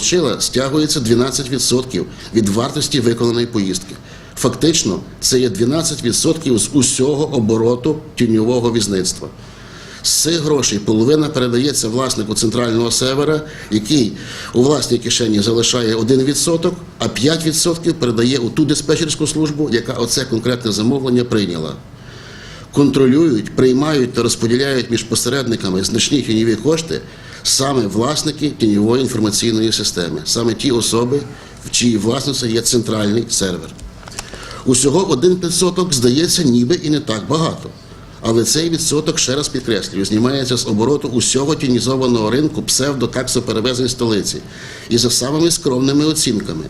Чила стягується 12% від вартості виконаної поїздки. Фактично, це є 12% з усього обороту тіньового візництва. З цих грошей половина передається власнику центрального севера, який у власній кишені залишає 1%, а 5% передає у ту диспетчерську службу, яка оце конкретне замовлення прийняла. Контролюють, приймають та розподіляють між посередниками значні тіньові кошти саме власники тіньової інформаційної системи, саме ті особи, в чиїй власності є центральний сервер. Усього 1% здається ніби і не так багато. Але цей відсоток, ще раз підкреслюю, знімається з обороту усього тінізованого ринку псевдотаксоперевезень столиці. І за самими скромними оцінками,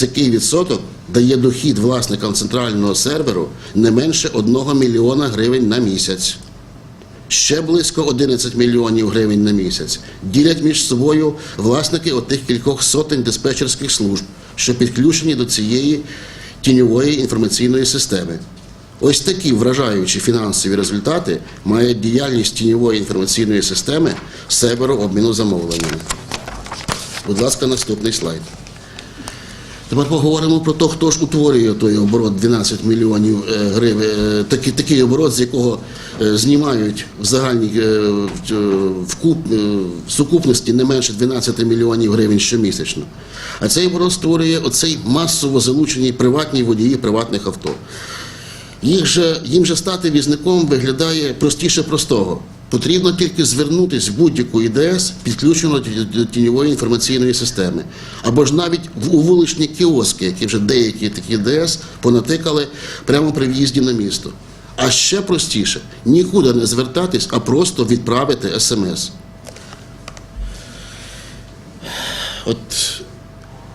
такий відсоток дає дохід власникам центрального серверу не менше 1 мільйона гривень на місяць. Ще близько 11 мільйонів гривень на місяць ділять між собою власники отих кількох сотень диспетчерських служб, що підключені до цієї тіньової інформаційної системи. Ось такі вражаючі фінансові результати має діяльність тіньової інформаційної системи Себеру обміну замовленнями. Будь ласка, наступний слайд. Тепер поговоримо про те, хто ж утворює той оборот 12 мільйонів е, гривень, е, такий, такий оборот, з якого е, знімають в загальній е, в- куп, в сукупності не менше 12 мільйонів гривень щомісячно. А цей оборот створює оцей масово залучені приватні водії приватних авто. Їх же, їм же стати візником виглядає простіше простого. Потрібно тільки звернутися в будь-яку ІДС, підключену до тіньової інформаційної системи. Або ж навіть у вуличні кіоски, які вже деякі такі ІДС понатикали прямо при в'їзді на місто. А ще простіше нікуди не звертатись, а просто відправити смс. От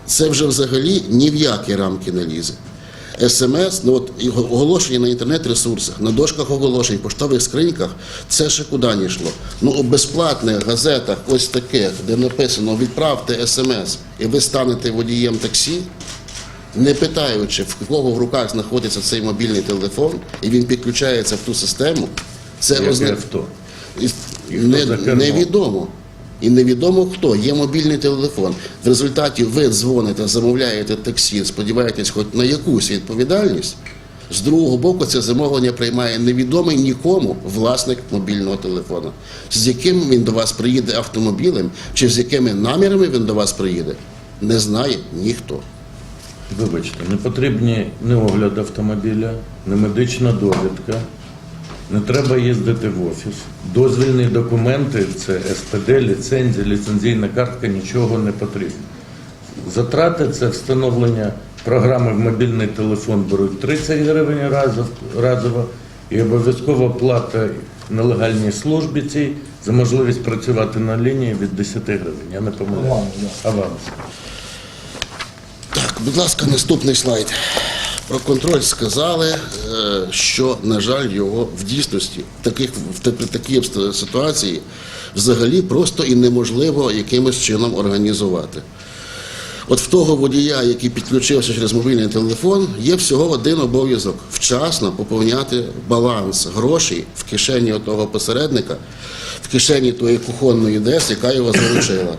це вже взагалі ні в які рамки не лізе. СМС, ну от і оголошення на інтернет-ресурсах, на дошках оголошень, поштових скриньках, це ще куди не йшло. Ну у безплатних газетах, ось таких, де написано відправте смс, і ви станете водієм таксі, не питаючи, в кого в руках знаходиться цей мобільний телефон, і він підключається в ту систему, це Яке озна- авто? і І хто не, невідомо. І невідомо хто, є мобільний телефон. В результаті ви дзвоните, замовляєте таксі, сподіваєтесь хоч на якусь відповідальність. З другого боку, це замовлення приймає невідомий нікому власник мобільного телефона. З яким він до вас приїде автомобілем, чи з якими намірами він до вас приїде, не знає ніхто. Вибачте, не потрібні ні огляд автомобіля, ні медична довідка, не треба їздити в офіс. Дозвільні документи це СПД, ліцензія, ліцензійна картка, нічого не потрібно. Затрати це встановлення програми в мобільний телефон беруть 30 гривень разово і обов'язкова плата нелегальній службі цій за можливість працювати на лінії від 10 гривень. Я не помиляю. Аванс. Так, будь ласка, наступний слайд. Про контроль сказали, е, що, на жаль, його в дійсності в таких в такій ситуації взагалі просто і неможливо якимось чином організувати. От в того водія, який підключився через мобільний телефон, є всього один обов'язок вчасно поповняти баланс грошей в кишені того посередника, в кишені тої кухонної ДЕС, яка його заручила.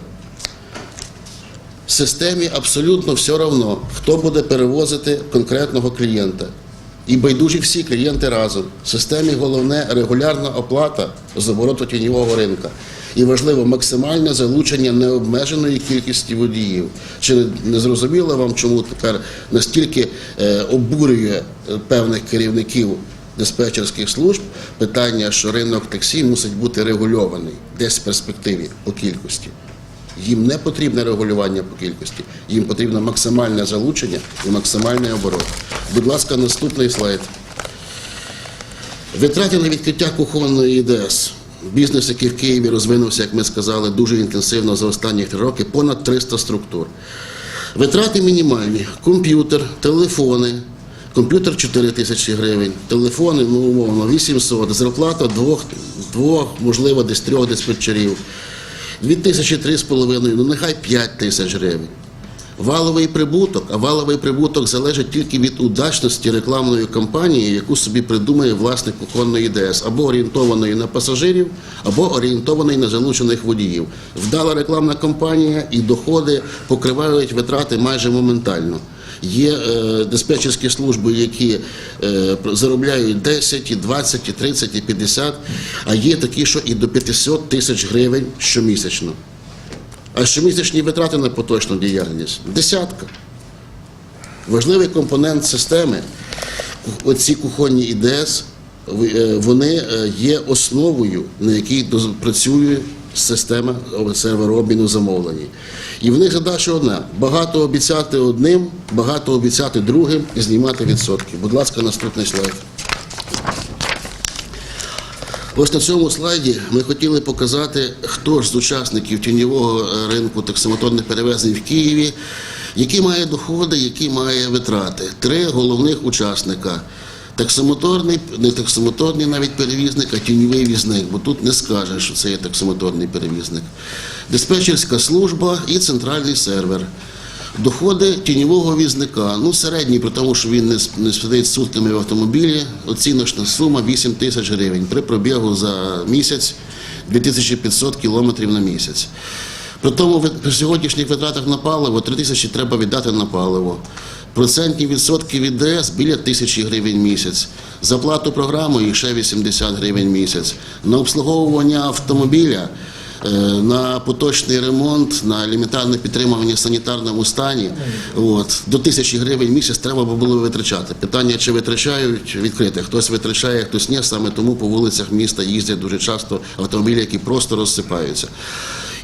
Системі абсолютно все одно, хто буде перевозити конкретного клієнта. І байдужі всі клієнти разом. Системі головне регулярна оплата з обороту тіньового ринка. І важливо максимальне залучення необмеженої кількості водіїв. Чи не- не зрозуміло вам, чому тепер настільки е, обурює е, певних керівників диспетчерських служб питання, що ринок таксі мусить бути регульований десь в перспективі по кількості. Їм не потрібне регулювання по кількості, їм потрібно максимальне залучення і максимальний оборот. Будь ласка, наступний слайд. Витрати на відкриття кухонної ІДС. Бізнес, який в Києві розвинувся, як ми сказали, дуже інтенсивно за останні три роки, понад 300 структур. Витрати мінімальні: комп'ютер, телефони. Комп'ютер 4 тисячі гривень, телефони, ну умовно, 800, зарплата двох, двох, можливо, десь трьох диспетчерів. 2 тисячі три з половиною, ну нехай 5 тисяч гривень. валовий прибуток, а валовий прибуток залежить тільки від удачності рекламної кампанії, яку собі придумає власник кухонної ДС, або орієнтованої на пасажирів, або орієнтованої на залучених водіїв. Вдала рекламна кампанія і доходи покривають витрати майже моментально. Є е, диспетчерські служби, які е, заробляють 10, і 20, і 30, і 50, а є такі, що і до 500 тисяч гривень щомісячно. А щомісячні витрати на поточну діяльність десятка. Важливий компонент системи, оці кухонні ІДС, е, вони е, є основою, на якій працює система серверообміну замовлень. І в них задача одна: багато обіцяти одним, багато обіцяти другим і знімати відсотки. Будь ласка, наступний слайд. Ось на цьому слайді ми хотіли показати, хто ж з учасників тіньового ринку таксомоторних перевезень в Києві, які має доходи, які має витрати. Три головних учасника. Таксомоторний, не таксомоторний навіть перевізник, а тіньовий візник, бо тут не скажеш, що це є таксомоторний перевізник. Диспетчерська служба і центральний сервер. Доходи тіньового візника, ну середній, при тому, що він не, не сидить сутками в автомобілі, оціночна сума 8 тисяч гривень при пробігу за місяць 2500 кілометрів на місяць. При тому при сьогоднішніх витратах на паливо 3 тисячі треба віддати на паливо. Процентні відсотки від ДС біля тисячі гривень місяць. За плату програмою ще 80 гривень місяць. На обслуговування автомобіля Е, на поточний ремонт, на елементарне підтримування в санітарному стані. От, до тисячі гривень місяць треба було витрачати. Питання, чи витрачають, відкрите. Хтось витрачає, хтось ні. Саме тому по вулицях міста їздять дуже часто автомобілі, які просто розсипаються.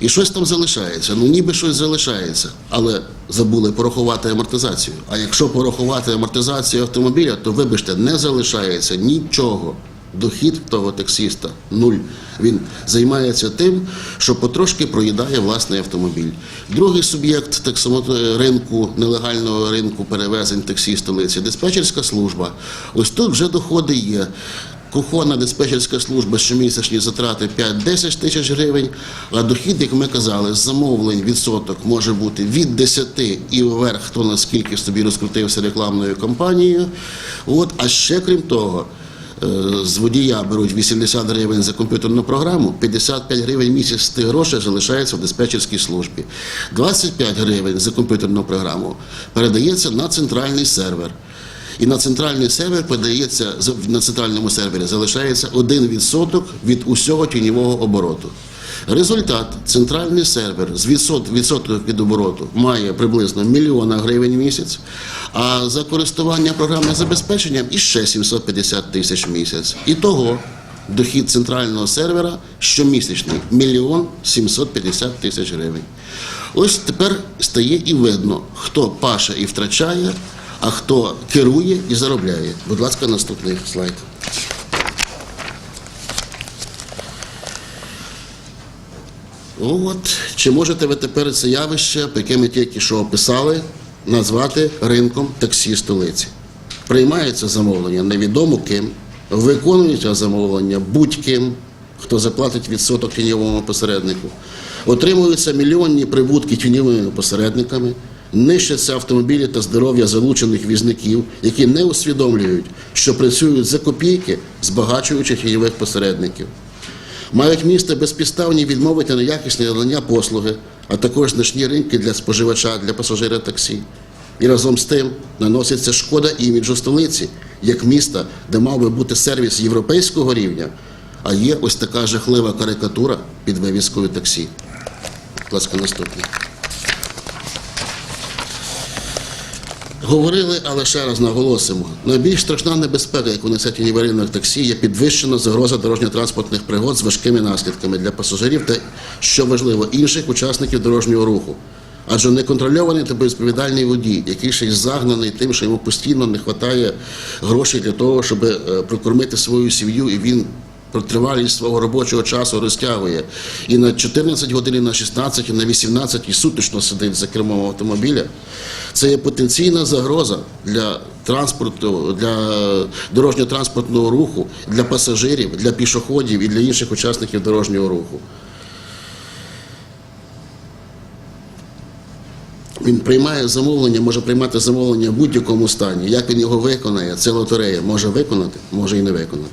І щось там залишається. Ну ніби щось залишається, але забули порахувати амортизацію. А якщо порахувати амортизацію автомобіля, то вибачте, не залишається нічого. Дохід того таксиста нуль. Він займається тим, що потрошки проїдає власний автомобіль. Другий суб'єкт таксомо- ринку, нелегального ринку перевезень таксі столиці диспетчерська служба. Ось тут вже доходи є. Кухонна диспетчерська служба щомісячні затрати 5-10 тисяч гривень, а дохід, як ми казали, замовлень відсоток може бути від 10 і вверх, хто наскільки собі розкрутився рекламною кампанією. От, а ще крім того, е, з водія беруть 80 гривень за комп'ютерну програму, 55 гривень місяць з тих грошей залишається в диспетчерській службі. 25 гривень за комп'ютерну програму передається на центральний сервер. І на центральний сервер подається на центральному сервері залишається 1% від усього тіньового обороту. Результат центральний сервер з відсот, відсоток від обороту має приблизно мільйона гривень в місяць, а за користування програмним забезпеченням іще 750 тисяч в місяць. І того дохід центрального сервера щомісячний мільйон 750 тисяч гривень. Ось тепер стає і видно, хто паше і втрачає, а хто керує і заробляє. Будь ласка, наступний слайд. От, чи можете ви тепер це явище, яке ми тільки що описали, назвати ринком таксі столиці? Приймається замовлення невідомо ким, виконується замовлення будь-ким, хто заплатить відсоток тіньовому посереднику. Отримуються мільйонні прибутки тіньовими посередниками, нищаться автомобілі та здоров'я залучених візників, які не усвідомлюють, що працюють за копійки, збагачуючи тіньових посередників. Мають місце безпідставні відмовити на якісне надання послуги, а також значні ринки для споживача, для пасажира таксі. І разом з тим наноситься шкода іміджу столиці, як міста, де мав би бути сервіс європейського рівня, а є ось така жахлива карикатура під вивіскою таксі. Будь ласка, наступний. Говорили, але ще раз наголосимо. Найбільш страшна небезпека, яку несе тіньовий ринок таксі, є підвищена загроза дорожньо-транспортних пригод з важкими наслідками для пасажирів та, що важливо, інших учасників дорожнього руху. Адже неконтрольований та безповідальний водій, який ще й загнаний тим, що йому постійно не вистачає грошей для того, щоб е, прокормити свою сім'ю, і він тривалість свого робочого часу розтягує і на 14 годин, і на 16, і на 18 і суточно сидить за кермом автомобіля. Це є потенційна загроза для транспорту, для дорожньо-транспортного руху, для пасажирів, для пішоходів і для інших учасників дорожнього руху. Він приймає замовлення, може приймати замовлення в будь-якому стані. Як він його виконає, це лотерея може виконати, може і не виконати.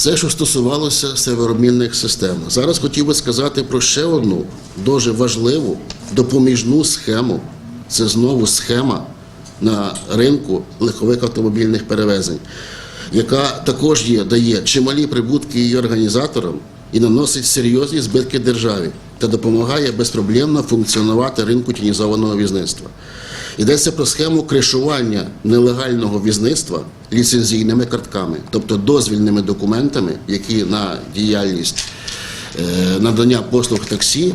Це, що стосувалося серверобмінних систем. Зараз хотів би сказати про ще одну дуже важливу допоміжну схему. Це знову схема на ринку легкових автомобільних перевезень, яка також є, дає чималі прибутки її організаторам і наносить серйозні збитки державі та допомагає безпроблемно функціонувати ринку тінізованого візництва. Йдеться про схему кришування нелегального візництва ліцензійними картками, тобто дозвільними документами, які на діяльність е, надання послуг таксі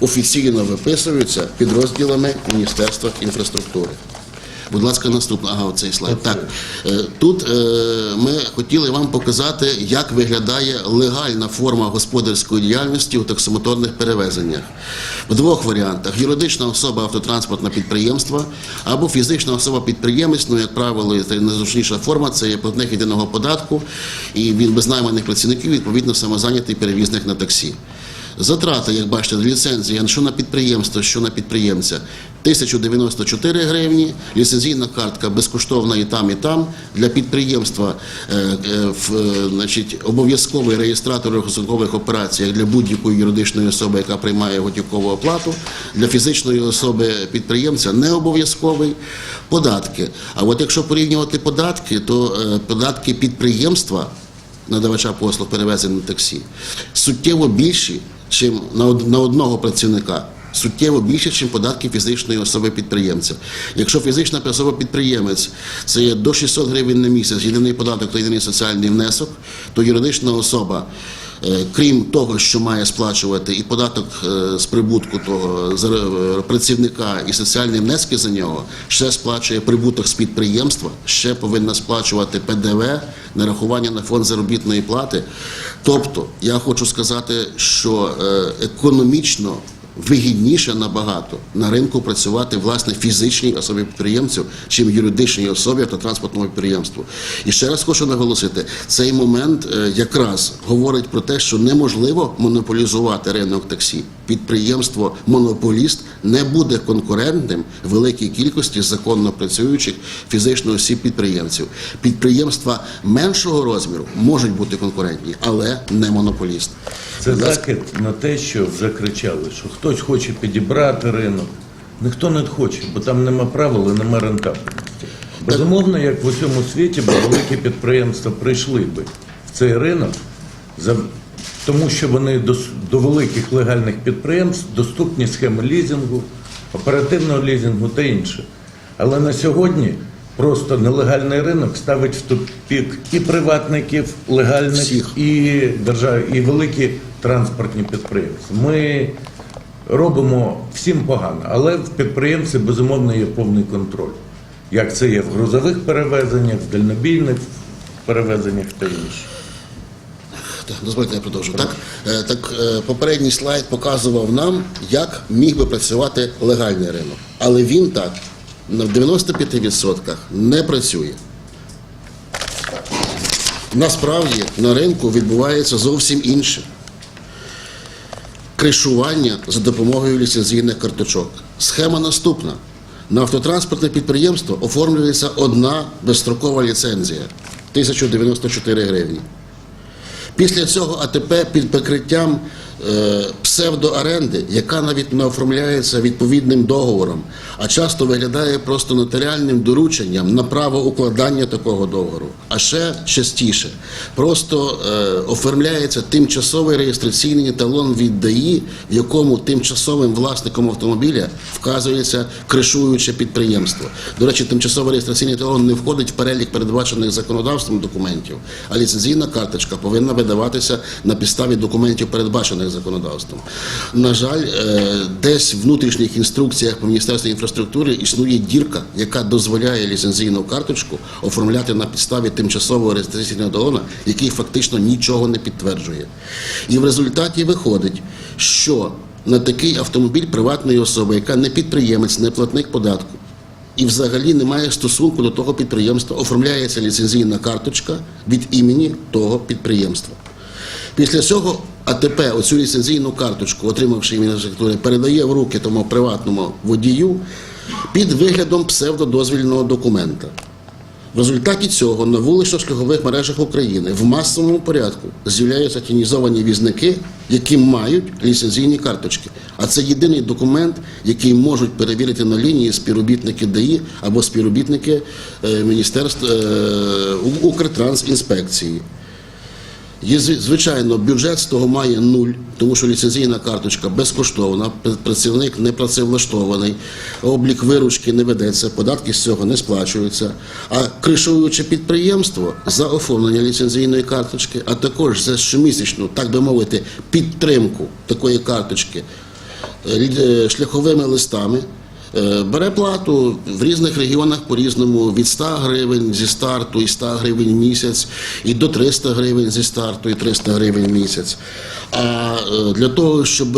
офіційно виписуються підрозділами Міністерства інфраструктури. Будь ласка, наступна ага, цей слайд. Так е, тут е, ми хотіли вам показати, як виглядає легальна форма господарської діяльності у таксомоторних перевезеннях в двох варіантах: юридична особа автотранспортне підприємство або фізична особа підприємець. Ну, як правило, це найзручніша форма це є платник єдиного податку, і він без найманих працівників відповідно самозайнятий перевізник на таксі. Затрати, як бачите, ліцензія, що на підприємство, що на підприємця, 1094 гривні, ліцензійна картка безкоштовна і там, і там. Для підприємства е, е, е, значить, обов'язковий реєстратор рахункових операцій як для будь-якої юридичної особи, яка приймає готівкову оплату. Для фізичної особи підприємця не обов'язковий податки. А от якщо порівнювати податки, то податки підприємства надавача послуг перевезень на таксі суттєво більші, чим на од- на одного працівника. Суттєво більше, ніж податки фізичної особи підприємця. Якщо фізична особа підприємець це є до 600 гривень на місяць, єдиний податок та єдиний соціальний внесок, то юридична особа, крім того, що має сплачувати і податок е, з прибутку того е, працівника і соціальні внески за нього, ще сплачує прибуток з підприємства, ще повинна сплачувати ПДВ, нарахування на фонд заробітної плати. Тобто, я хочу сказати, що е, економічно вигідніше набагато на ринку працювати власне фізичній особі підприємцю, чим юридичній особі автотранспортному підприємству. І ще раз хочу наголосити, цей момент е, якраз говорить про те, що неможливо монополізувати ринок таксі. Підприємство монополіст не буде конкурентним великій кількості законно працюючих фізичних осіб підприємців. Підприємства меншого розміру можуть бути конкурентні, але не монополіст. Це закид на те, що вже кричали, що хтось хоче підібрати ринок. Ніхто не хоче, бо там нема правил і нема рентабельності. Безумовно, як в усьому світі, бо великі підприємства прийшли би в цей ринок, за- тому що вони до, до великих легальних підприємств доступні схеми лізингу, оперативного лізингу та інше. Але на сьогодні просто нелегальний ринок ставить в тупік і приватників легальних, Всіх. і держав, і великі транспортні підприємства. Ми робимо всім погано, але в підприємці безумовно є повний контроль. Як це є в грузових перевезеннях, в дальнобійних перевезеннях та інше. Так, дозвольте, я продовжу. Так, е, так е, попередній слайд показував нам, як міг би працювати легальний ринок. Але він так на 95% не працює. Насправді на ринку відбувається зовсім інше. Кришування за допомогою ліцензійних карточок. Схема наступна. На автотранспортне підприємство оформлюється одна безстрокова ліцензія 1094 гривні. Після цього АТП під прикриттям е, псевдооренди, яка навіть не оформляється відповідним договором, а часто виглядає просто нотаріальним дорученням на право укладання такого договору. А ще частіше, просто е, оформляється тимчасовий реєстраційний талон від ДАІ, в якому тимчасовим власником автомобіля вказується кришуюче підприємство. До речі, тимчасовий реєстраційний талон не входить в перелік передбачених законодавством документів, а ліцензійна карточка повинна видаватися на підставі документів, передбачених законодавством. На жаль, е, десь в внутрішніх інструкціях по Міністерстві інфраструктури існує дірка, яка дозволяє ліцензійну карточку оформляти на підставі тимчасового реєстраційного талона, який фактично нічого не підтверджує. І в результаті виходить, що на такий автомобіль приватної особи, яка не підприємець, не платник податку, і взагалі не має стосунку до того підприємства, оформляється ліцензійна карточка від імені того підприємства. Після цього АТП оцю ліцензійну карточку, отримавши міністратури, передає в руки тому приватному водію під виглядом псевдодозвільного документа. В результаті цього на вулично-шляхових мережах України в масовому порядку з'являються тінізовані візники, які мають ліцензійні карточки. А це єдиний документ, який можуть перевірити на лінії співробітники ДАІ або співробітники е, Міністерства е, Укртрансінспекції. Звичайно, бюджет з того має нуль, тому що ліцензійна карточка безкоштовна, працівник не працевлаштований, облік виручки не ведеться, податки з цього не сплачуються. А кришуючи підприємство за оформлення ліцензійної карточки, а також за щомісячну, так би мовити, підтримку такої карточки е, е, шляховими листами. Е, Бере плату в різних регіонах по-різному від 100 гривень зі старту і 100 гривень місяць, і до 300 гривень зі старту і 300 гривень місяць. А е, для того, щоб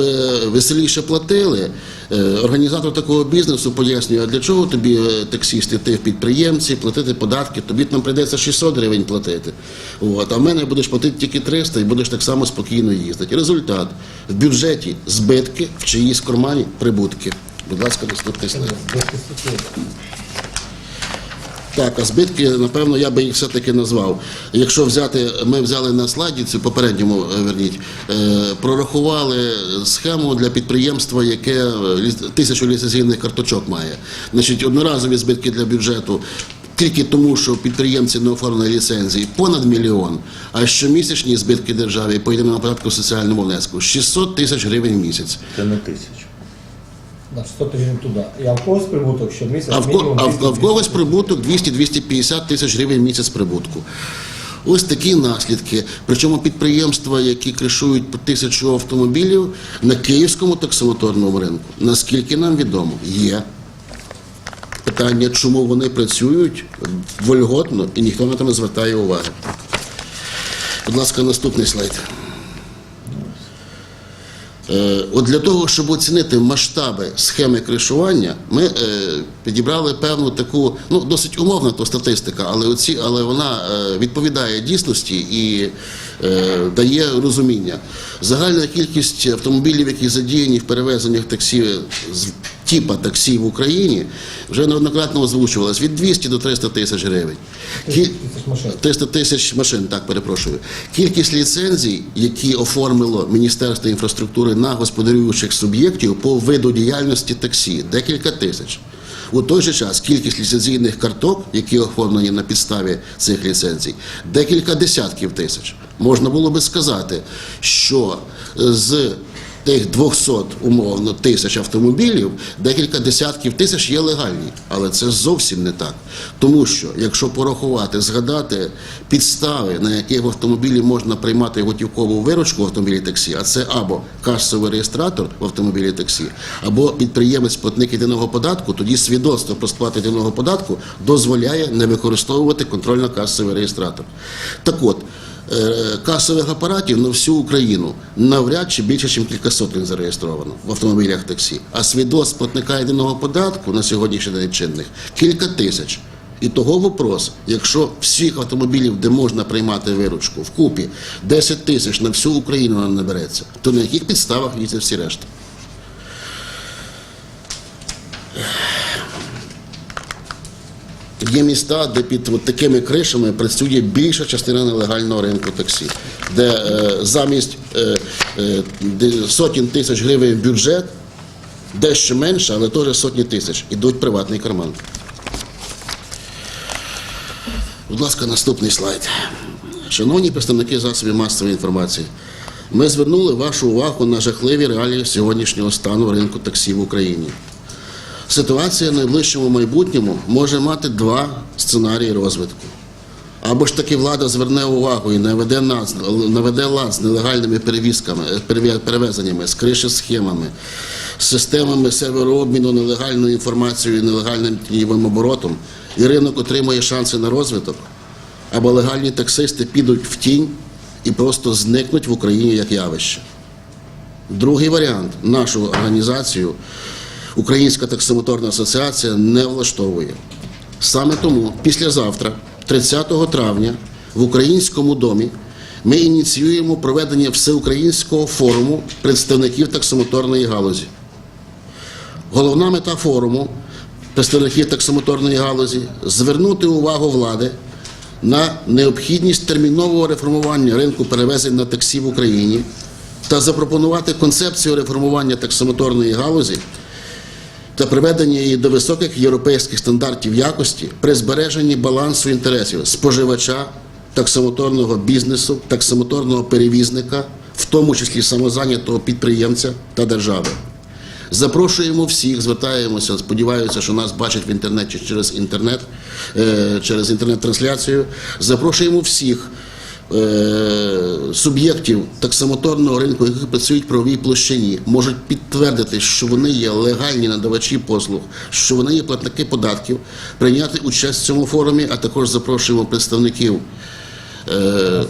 веселіше платили, е, організатор такого бізнесу пояснює, а для чого тобі таксіст іти в підприємці, платити податки, тобі там прийдеться 600 гривень платити. От, а в мене будеш платити тільки 300 і будеш так само спокійно їздити. Результат в бюджеті збитки, в чиїсь кармані прибутки. Будь ласка, наступний слайд. Так, а збитки, напевно, я би їх все-таки назвав. Якщо взяти, ми взяли на слайді, це попередньому е, верніть, е, прорахували схему для підприємства, яке е, тисячу ліцензійних карточок має. Значить, одноразові збитки для бюджету. Тільки тому, що підприємці не оформили ліцензії понад мільйон, а щомісячні збитки державі по єдиному податку соціальному внеску 600 тисяч гривень в місяць. Це не тисяча. На 100 тисяч туди. І а в когось прибуток щомісяця А в, мінімум а, в, а в когось прибуток 200-250 тисяч гривень місяць прибутку. Ось такі наслідки. Причому підприємства, які кришують по тисячу автомобілів на київському таксомоторному ринку, наскільки нам відомо, є. Питання, чому вони працюють вольготно і ніхто на це не звертає уваги. Будь ласка, наступний слайд. Е, От для того, щоб оцінити масштаби схеми кришування, ми е, підібрали певну таку, ну досить умовна то статистика, але оці, але вона е, відповідає дійсності і дає розуміння. Загальна кількість автомобілів, які задіяні в перевезеннях таксі з типа таксі в Україні, вже неоднократно озвучувалась від 200 до 300 тисяч гривень. Кі- 300 тисяч машин, так перепрошую. Кількість ліцензій, які оформило Міністерство інфраструктури на господарюючих суб'єктів по виду діяльності таксі, декілька тисяч. У той же час кількість ліцензійних карток, які оформлені на підставі цих ліцензій, декілька десятків тисяч. Можна було би сказати, що з тих 200 умовно тисяч автомобілів, декілька десятків тисяч є легальні, але це зовсім не так. Тому що, якщо порахувати, згадати підстави, на яких в автомобілі можна приймати готівкову виручку в автомобілі таксі, а це або касовий реєстратор в автомобілі таксі, або підприємець платник єдиного податку, тоді свідоцтво про сплату єдиного податку дозволяє не використовувати контрольно-касовий реєстратор. Так от. Е, Касових апаратів на всю Україну навряд чи більше, ніж кілька сотень зареєстровано в автомобілях таксі. А свідоцтв платника єдиного податку на сьогоднішній день чинних кілька тисяч. І того вопрос, якщо всіх автомобілів, де можна приймати виручку, вкупі 10 тисяч на всю Україну набереться, то на яких підставах їздять всі решта? Є міста, де під от такими кришами працює більша частина нелегального ринку таксі, де е, замість е, е, сотень тисяч гривень бюджет, дещо менше, але теж сотні тисяч, ідуть приватний карман. Будь ласка, наступний слайд. Шановні представники засобів масової інформації, ми звернули вашу увагу на жахливі реалії сьогоднішнього стану ринку таксі в Україні. Ситуація в найближчому майбутньому може мати два сценарії розвитку. Або ж таки влада зверне увагу і наведе, нас, наведе лад з нелегальними перевізками, перевезеннями, з криші схемами, з системами серверообміну нелегальною інформацією і нелегальним тіньовим оборотом, і ринок отримує шанси на розвиток, або легальні таксисти підуть в тінь і просто зникнуть в Україні як явище. Другий варіант нашу організацію Українська таксомоторна асоціація не влаштовує. Саме тому післязавтра, 30 травня, в Українському домі ми ініціюємо проведення всеукраїнського форуму представників таксомоторної галузі. Головна мета форуму представників таксомоторної галузі звернути увагу влади на необхідність термінового реформування ринку перевезень на таксі в Україні та запропонувати концепцію реформування таксомоторної галузі та приведення її до високих європейських стандартів якості при збереженні балансу інтересів споживача, таксомоторного бізнесу, таксомоторного перевізника, в тому числі самозайнятого підприємця та держави. Запрошуємо всіх, звертаємося, сподіваюся, що нас бачать в інтернеті через інтернет, е, через інтернет-трансляцію. Запрошуємо всіх суб'єктів таксомоторного ринку, які працюють в правовій площині, можуть підтвердити, що вони є легальні надавачі послуг, що вони є платники податків, прийняти участь в цьому форумі, а також запрошуємо представників е,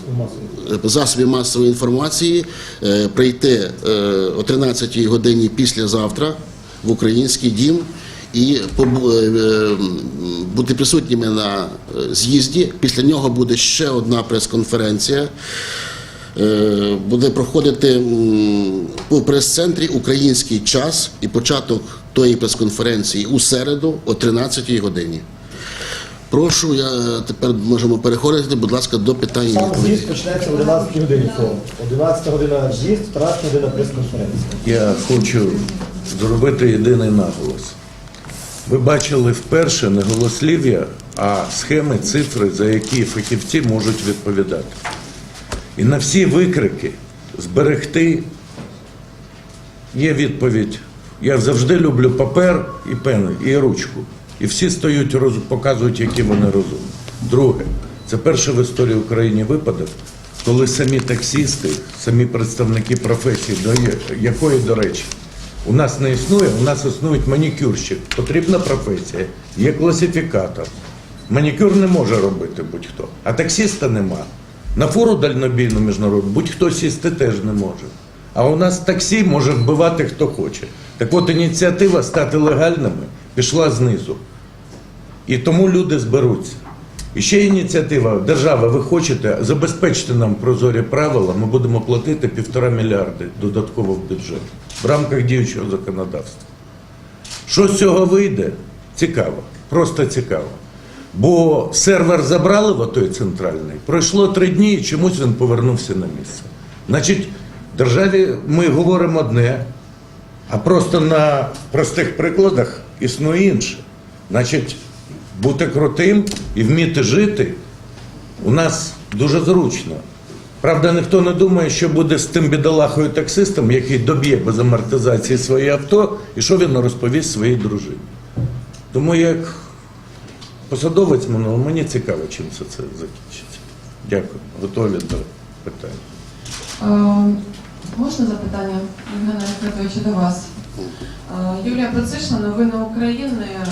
засобів масової інформації е, прийти е, о 13 годині післязавтра в український дім і побу- е, е, бути присутніми на е, з'їзді. Після нього буде ще одна прес-конференція. Буде проходити у прес-центрі Український час і початок тої прес-конференції у середу о 13-й годині. Прошу, я тепер можемо переходити, будь ласка, до питань. Сам з'їзд почнеться о 11 годині форум. 11 година з'їзд, 13 година прес-конференція. Я хочу зробити єдиний наголос. Ви бачили вперше не голослів'я, а схеми, цифри, за які фахівці можуть відповідати. І на всі викрики зберегти є відповідь. Я завжди люблю папер і пен, і ручку. І всі стають, показують, які вони розумні. Друге, це перший в історії України випадок, коли самі таксісти, самі представники професії, до якої, до речі, у нас не існує, у нас існують манікюрщик. Потрібна професія, є класифікатор. Манікюр не може робити будь-хто, а таксіста нема. На фуру дальнобійну міжнародну будь-хто сісти теж не може. А у нас таксі може вбивати хто хоче. Так от ініціатива стати легальними пішла знизу. І тому люди зберуться. І ще ініціатива, держава, ви хочете, забезпечте нам прозорі правила, ми будемо платити півтора мільярди додатково в бюджет в рамках діючого законодавства. Що з цього вийде? Цікаво, просто цікаво. Бо сервер забрали в отой центральний, пройшло три дні і чомусь він повернувся на місце. Значить, державі ми говоримо одне, а просто на простих прикладах існує інше. Значить, бути крутим і вміти жити у нас дуже зручно. Правда, ніхто не думає, що буде з тим бідолахою таксистом, який доб'є без амортизації своє авто, і що він розповість своїй дружині. Тому як посадовець минулого, мені цікаво, чим все це закінчиться. Дякую. Готові до питань. Е, Можна запитання, Євгена Федоровича, до вас? Е, Юлія Процишна, новини України, е,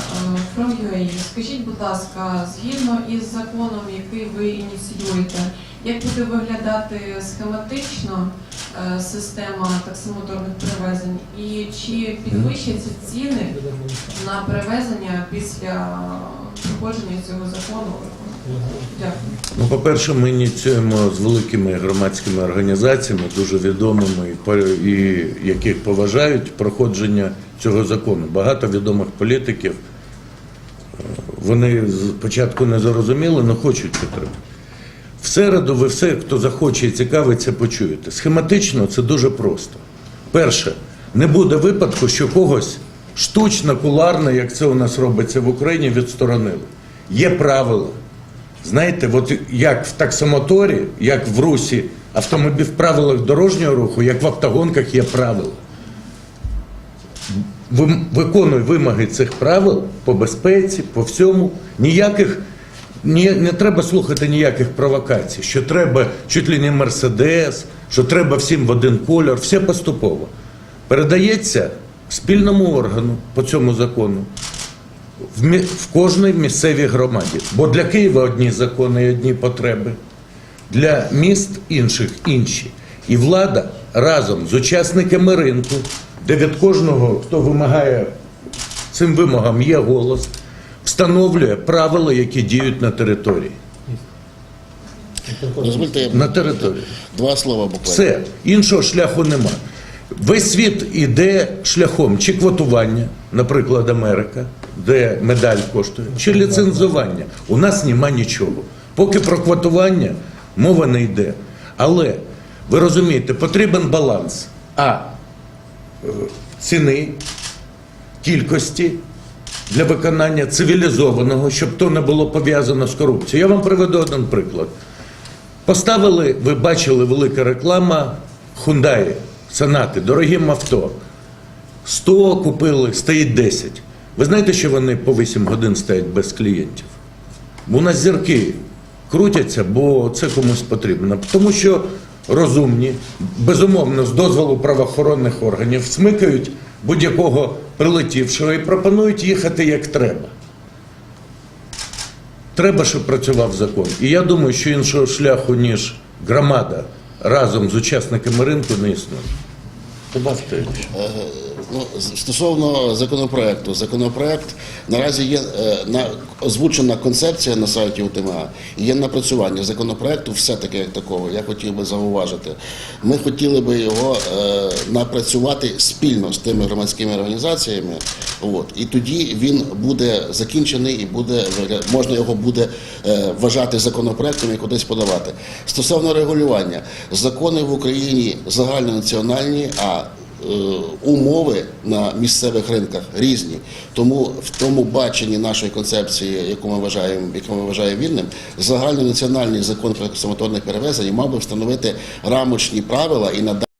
From.ua. Скажіть, будь ласка, згідно із законом, який ви ініціюєте, як буде виглядати схематично е, система таксомоторних перевезень і чи підвищаться ціни на перевезення після проходження цього закону? Ну, по-перше, ми ініціюємо з великими громадськими організаціями, дуже відомими, і яких поважають проходження цього закону. Багато відомих політиків. е, Вони спочатку не зрозуміли, але хочуть підтримати. В середу ви все, хто захоче і цікавиться, почуєте. Схематично це дуже просто. Перше, не буде випадку, що когось штучно, куларно, як це у нас робиться в Україні, відсторонили. Є правила. Знаєте, от як в таксомоторі, як в русі автомобіль в правилах дорожнього руху, як в автогонках є правила. Виконуй вимоги цих правил по безпеці, по всьому. Ніяких ні, не треба слухати ніяких провокацій, що треба чуть ли не Мерседес, що треба всім в один кольор, все поступово. Передається спільному органу по цьому закону в, мі- в кожній місцевій громаді. Бо для Києва одні закони і одні потреби, для міст інших інші. І влада разом з учасниками ринку, де від кожного, хто вимагає цим вимогам, є голос, встановлює правила, які діють на території. Дозвольте на території. два слова буквально. Все, іншого шляху нема. Весь світ іде шляхом чи квотування, наприклад, Америка, де медаль коштує, чи ліцензування. У нас нема нічого. Поки про квотування мова не йде. Але ви розумієте, потрібен баланс а е, ціни, кількості для виконання цивілізованого, щоб то не було пов'язано з корупцією. Я вам приведу один приклад. Поставили, ви бачили, велика реклама Hyundai, Сонати, дорогим авто. 100 купили, стоїть 10. Ви знаєте, що вони по 8 годин стоять без клієнтів? У нас зірки крутяться, бо це комусь потрібно. Тому що розумні, безумовно, з дозволу правоохоронних органів смикають будь-якого прилетівшого і пропонують їхати як треба. Треба, щоб працював закон. І я думаю, що іншого шляху, ніж громада разом з учасниками ринку не існує. Добавте. Ну, стосовно законопроекту, законопроект наразі є е, на озвучена концепція на сайті УТМА і є напрацювання законопроекту, все таки як такого. Я хотів би зауважити. Ми хотіли би його е, напрацювати спільно з тими громадськими організаціями. От і тоді він буде закінчений і буде можна його буде е, вважати законопроектом і кудись подавати. Стосовно регулювання, закони в Україні загальнонаціональні, а умови на місцевих ринках різні. Тому в тому баченні нашої концепції, яку ми вважаємо, яку ми вважаємо вільним, загальнонаціональний закон про самоторних перевезень мав би встановити рамочні правила і надати